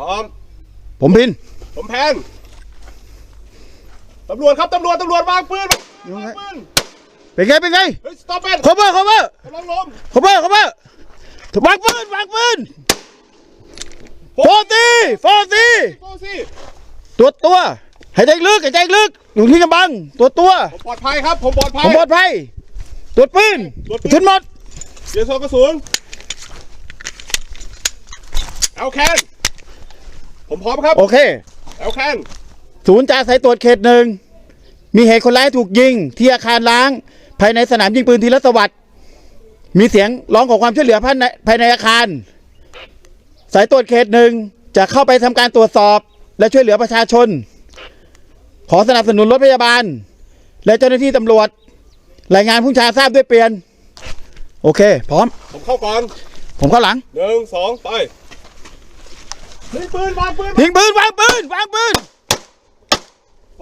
พร้อม ผมพิน ผมแพนตำรวจครับตำรวจตำรวจวางปืนวางปืนเป็นไงเป็นไงเฮ้ย stop it cover cover กำลังลง cover cover วางปืนวางปืนโฟตีโฟตีโฟซี่ตัวตัวหายใจลึกหายใจลึกอยู่ที่กำบัง ตัวตัวผมปลอดภัยครับ ผมปลอดภัผยมปลอดภัยตรวจปืนตรวจปืน ชุดหมด เดี๋ยวโซกระสุนเอาแคน ผมพร้อมครับโอเคเอาแคนศูนย์จ่าสายตรวจเขตหนึ่ง มีเหตุคนร้ายถูกยิง ที่อาคารล้าง ภายในสนามยิงปืนทีละสวัสดิ์มีเสียงร้องขอความช่วยเหลือภายในภายในอาคาร สายตรวจเขตหนึ่งจะเข้าไปทำการตรวจสอบ และช่วยเหลือประชาชน ขอสนับสนุนรถพยาบาล และเจ้าหน้าที่ตำรวจ รายงานผู้ชาทราบด้วยเปลี่ยน โอเค พร้อม ผมเข้าก่อนผมเข้าหลัง หนึ่งสองไป ยิงปืนวางปืนยิงปืนวางปืนวางปืน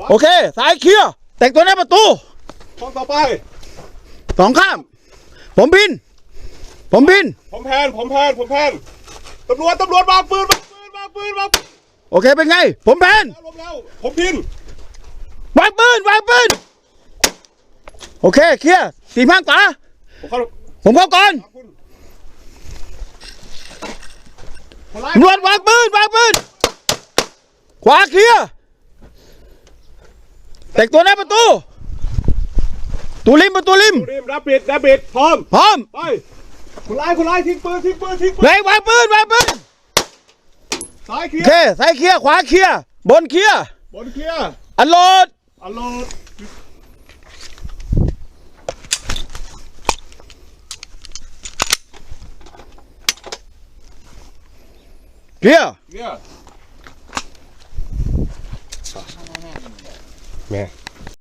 โอเคสายเคลียร์แต่งตัวหน้าประตูห้องต่อไปสองข้าม ผมบิน ผมบิน ผมแพนผมแพนผมแพนตำรวจตำรวจวางปืนวางปืนวางปืนวางปืนโอเคเป็นไง ผมแพนแล้วลมแล้วผมพินวางปืนวางปืนโอเคเคลียร์สี่พังตาผมเข้าผมเข้าก่อน ขอบคุณคนร้าย ตำรวจวางปืนวางปืนขวาเคลียร์แต่งตัวหน้าประตูตูริมประตูริมดูดิมรับปิดรับปิดพร้อมพร้อมไปคนร้ายคนร้ายทิ้งปืนทิ้งปืนทิ้งปืนเลยวางปืนวางปืนซ้ายเคลีโอยเคร์ซ้ายเคลียร์ขวาเคลียร์บนเคลียร์บนเคลียร์อันโหลดอัลโหลด เคลี